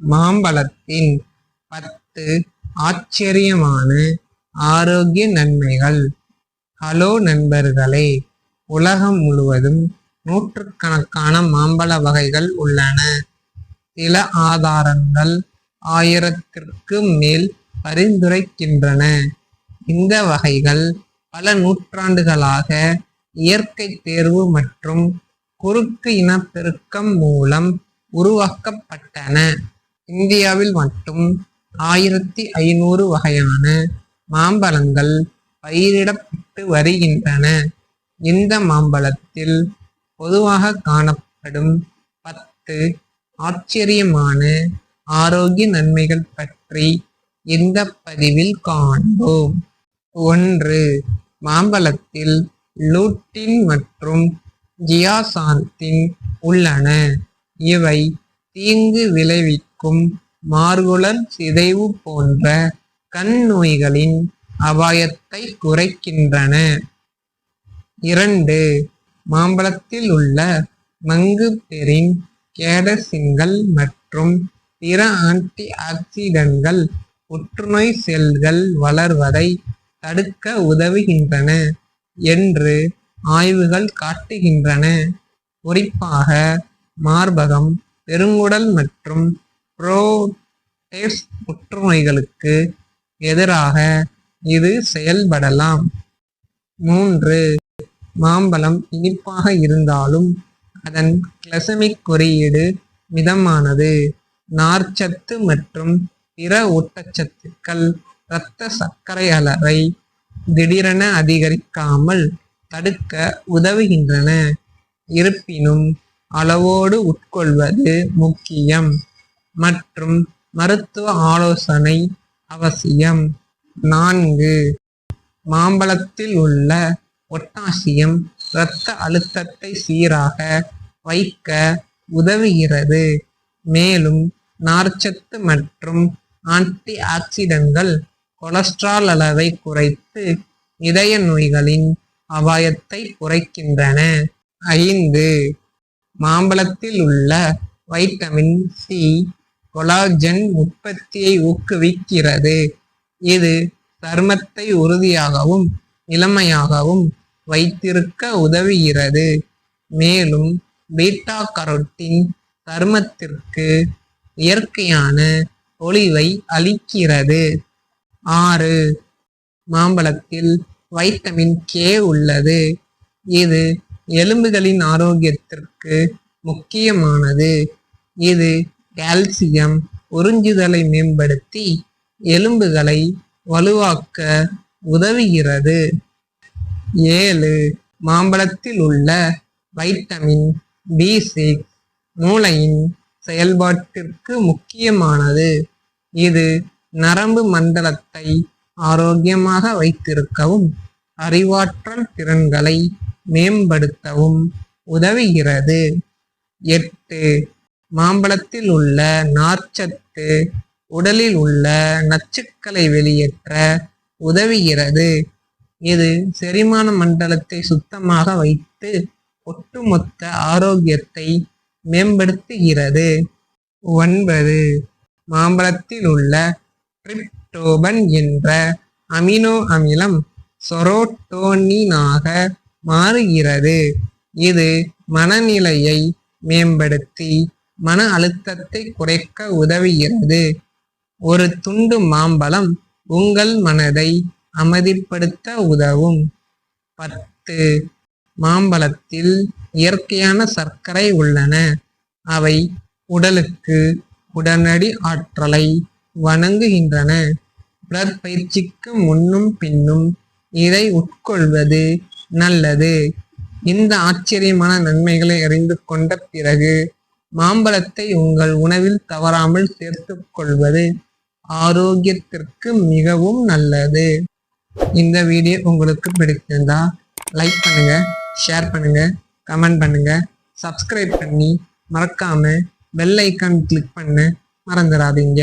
மாம்பழத்தின் பத்து ஆச்சரியமான ஆரோக்கிய நன்மைகள். ஹலோ நண்பர்களே உலகம் முழுவதும் நூற்றுக்கணக்கான மாம்பழ வகைகள் உள்ளன. சில ஆதாரங்கள் ஆயிரத்திற்கு மேல் பரிந்துரைக்கின்றன. இந்த வகைகள் பல நூற்றாண்டுகளாக இயற்கை தேர்வு மற்றும் குறுக்கு இனப்பெருக்கம் மூலம் உருவாக்கப்பட்டன. இந்தியாவில் மட்டும் ஆயிரத்தி ஐநூறு வகையான மாம்பழங்கள் பயிரிடப்பட்டு வருகின்றன. இந்த மாம்பழத்தில் பொதுவாக காணப்படும் பத்து ஆச்சரியமான ஆரோக்கிய நன்மைகள் பற்றி இந்த பதிவில் காண்போம். ஒன்று மாம்பழத்தில் லூட்டின் மற்றும் ஜியாசாந்தின் உள்ளன. இவை தீங்கு விளைவிக்கும் மார்குளர் சிதைவு போன்ற கண் நோய்களின் அபாயத்தை குறைக்கின்றன. இரண்டு மாம்பழத்தில் உள்ள மங்கு பெரின் கேடசின்கள் மற்றும் பிற ஆன்டி ஆக்சிடன்கள் புற்றுநோய் செல்கள் வளர்வதை தடுக்க உதவுகின்றன என்று ஆய்வுகள் காட்டுகின்றன. குறிப்பாக மார்பகம் பெருங்குடல் மற்றும் புரோட்டேஸ் புற்றுநோய்களுக்கு எதிராக இது செயல்படலாம். மூன்று மாம்பழம் இனிப்பாக இருந்தாலும் அதன் கிளசமிக் குறியீடு மிதமானது. நார்ச்சத்து மற்றும் பிற ஊட்டச்சத்துக்கள் இரத்த சர்க்கரை அளவை திடீரென அதிகரிக்காமல் தடுக்க உதவுகின்றன. இருப்பினும் அளவோடு உட்கொள்வது முக்கியம். மற்றும் மருத்துவ ஆலோசனை அவசியம். நான்கு மாம்பழத்தில் உள்ள பொட்டாசியம் இரத்த அழுத்தத்தை சீராக வைக்க உதவுகிறது. மேலும் நார்ச்சத்து மற்றும் ஆன்டி ஆக்சிடன்கள் கொலஸ்ட்ரால் அளவை குறைத்து இதய நோய்களின் அபாயத்தை குறைக்கின்றன. ஐந்து மாம்பழத்தில் உள்ள வைட்டமின் சி கொலாஜன் உற்பத்தியை ஊக்குவிக்கிறது. இது சர்மத்தை உறுதியாகவும் இளமையாகவும் வைத்திருக்க உதவுகிறது. மேலும் பீட்டா கரோட்டின் சருமத்திற்கு இயற்கையான ஒளிவை அளிக்கிறது. ஆறு மாம்பழத்தில் வைட்டமின் கே உள்ளது. இது எலும்புகளின் ஆரோக்கியத்திற்கு முக்கியமானது. இது கால்சியம் உறிஞ்சுதலை மேம்படுத்தி எலும்புகளை வலுவாக்க உதவுகிறது. ஏழு மாம்பழத்தில் உள்ள வைட்டமின் பி சிக்ஸ் மூளையின் செயல்பாட்டிற்கு முக்கியமானது. இது நரம்பு மண்டலத்தை ஆரோக்கியமாக வைத்திருக்கவும் அறிவாற்றல் திறன்களை மேம்படுத்தவும் உதவுகிறது. எட்டு மாம்பழத்தில் உள்ள நார்ச்சத்து உடலில் உள்ள நச்சுக்களை வெளியேற்ற உதவுகிறது. இது செரிமான மண்டலத்தை சுத்தமாக வைத்து ஒட்டுமொத்த ஆரோக்கியத்தை மேம்படுத்துகிறது. ஒன்பது மாம்பழத்தில் உள்ள ட்ரிப்டோபன் என்ற அமினோ அமிலம் சொரோட்டோனினாக மாறுகிறது. இது மனநிலையை மேம்படுத்தி மன அழுத்தத்தை குறைக்க உதவுகிறது. ஒரு துண்டு மாம்பழம் உங்கள் மனதை அமைதிப்படுத்த உதவும். பத்து. மாம்பழத்தில் இயற்கையான சர்க்கரை உள்ளன. அவை உடலுக்கு உடனடி ஆற்றலை வணங்குகின்றன. உடற்பயிற்சிக்கு முன்னும் பின்னும் இதை உட்கொள்வது நல்லது. இந்த ஆச்சரியமான நன்மைகளை அறிந்து கொண்ட பிறகு மாம்பழத்தை உங்கள் உணவில் தவறாமல் சேர்த்து கொள்வது ஆரோக்கியத்திற்கு மிகவும் நல்லது. இந்த வீடியோ உங்களுக்கு பிடிச்சிருந்தா லைக் பண்ணுங்க ஷேர் பண்ணுங்க கமெண்ட் பண்ணுங்க சப்ஸ்கிரைப் பண்ணி மறக்காம பெல் ஐக்கான் கிளிக் பண்ண மறந்துடாதீங்க.